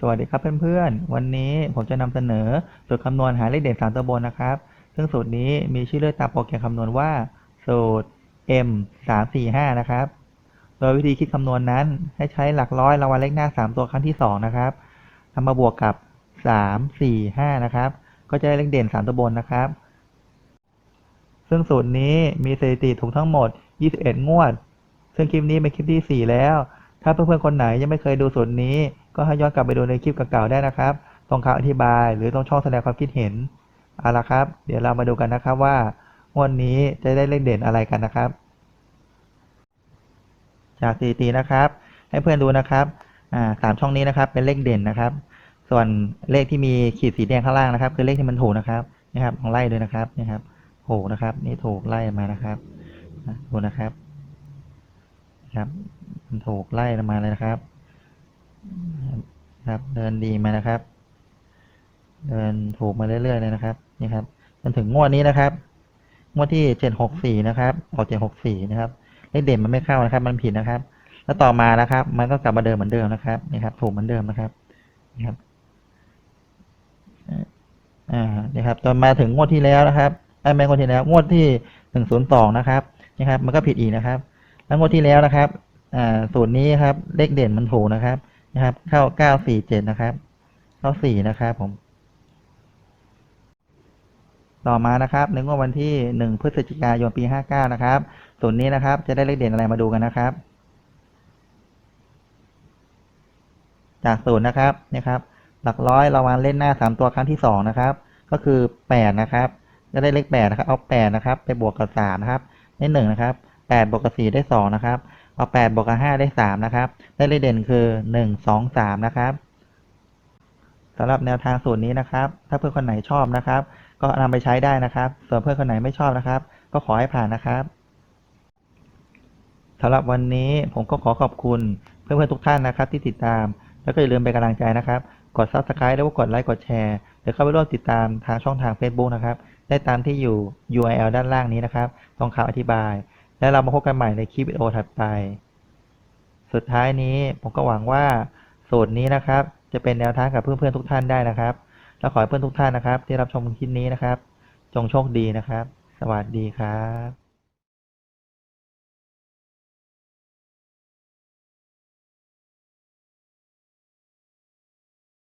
สวัสดีครับเพื่อนๆ วันนี้ผมจะนำเสนอสูตรคำนวณหาเลขเด่น3ตัวบนนะครับ ซึ่งสูตรนี้มีชื่อเรียกตามโปรแกรมคำนวณว่า สูตร m 3 4 5นะครับ โดยวิธีคิดคำนวณนั้นให้ใช้หลักร้อยรางวัลเลขหน้า 3 ตัวครั้งที่ 2 นะครับทำมาบวกกับ 3 4 5 นะครับ ก็จะได้เลขเด่น 3 ตัวบนนะครับ ซึ่งสูตรนี้มีสถิติถูกทั้งหมด 21 งวด ซึ่งคลิปนี้เป็นคลิปที่ 4 แล้ว ถ้าเพื่อนๆคนไหนยังไม่เคยดูสูตรนี้ ก็ให้ย้อนกลับไปดูในคลิปเก่าๆได้นะครับ ตรงคำอธิบายหรือตรงช่องแสดงความคิดเห็นเอาละครับ เดี๋ยวเรามาดูกันนะครับว่างวดนี้จะได้เลขเด่นอะไรกันนะครับ จากสถิตินะครับ ให้เพื่อนดูนะครับสามช่องนี้นะครับเป็นเลขเด่นนะครับ ส่วนเลขที่มีขีดสีแดงข้างล่างนะครับ คือเลขที่มันถูกนะครับนะครับลองไล่ด้วยนะครับนี่ครับถูกนะครับ นี่ถูกไล่มานะครับดูนะครับ ครับมันถูกไล่มาเลยนะครับ ครับ เดินดีมานะครับ เดินถูกมาเรื่อยๆเลยนะครับ นี่ครับจนถึงงวดนี้นะครับ งวดที่เจ็ดหกสี่นะครับ ออกเจ็ดหกสี่นะครับเลขเด่นมันไม่เข้านะครับ มันผิดนะครับ แล้วต่อมานะครับ มันก็กลับมาเดิมเหมือนเดิมนะครับนี่ครับ ถูกเหมือนเดิมนะครับนี่ครับอ่านี่ครับจนมาถึงงวดที่แล้วนะครับไอ้ยไม่งวดที่แล้ว งวดที่หนึ่งศูนย์สองนะครับนี่ครับ มันก็ผิดอีกนะครับ แล้วงวดที่แล้วนะครับอ่าสูตรนี้ครับเลขเด่นมันถูกนะครับนะครับ เข้าเก้าสี่เจ็ดนะครับ เข้าสี่นะครับผม ต่อมานะครับในงวดวันที่หนึ่งพฤศจิกายนปีห้าเก้านะครับสูตรนี้นะครับ จะได้เลขเด่นอะไรมาดูกันนะครับ จากสูตรนะครับนี่ครับ หลักร้อยเรามาเล่นหน้าสามตัวครั้งที่สองนะครับ ก็คือแปดนะครับจะได้เลขแปดนะครับ เอาแปดนะครับ ไปบวกกับสามนะครับ ได้หนึ่งนะครับ แปดบวกกับสี่ได้สองนะครับ เอาแปดบวกกับห้าได้สามนะครับ ได้เลขเด่นคือหนึ่งสองสามนะครับสำหรับแนวทางสูตรนี้นะครับ ถ้าเพื่อนคนไหนชอบนะครับ ก็นำไปใช้ได้นะครับ ส่วนเพื่อนคนไหนไม่ชอบนะครับ ก็ขอให้ผ่านนะครับสำหรับวันนี้ผมก็ขอขอบคุณเพื่อนๆทุกท่านนะครับ ที่ติดตาม แล้วก็อย่าลืมเป็นกำลังใจนะครับ กด subscribe แล้วก็กดไลค์กดแชร์หรือเข้าไปร่วมติดตามทางช่องทาง Facebook นะครับ ได้ตามที่อยู่ URL ด้านล่างนี้นะครับตรงคำอธิบาย และเรามาพบกันใหม่ในคลิปวิดีโอถัดไป สุดท้ายนี้ผมก็หวังว่าสูตรนี้นะครับ จะเป็นแนวทางกับเพื่อนๆทุกท่านได้นะครับ และขอให้เพื่อนทุกท่านนะครับ ที่รับชมคลิปนี้นะครับ จงโชคดีนะครับ สวัสดีครับ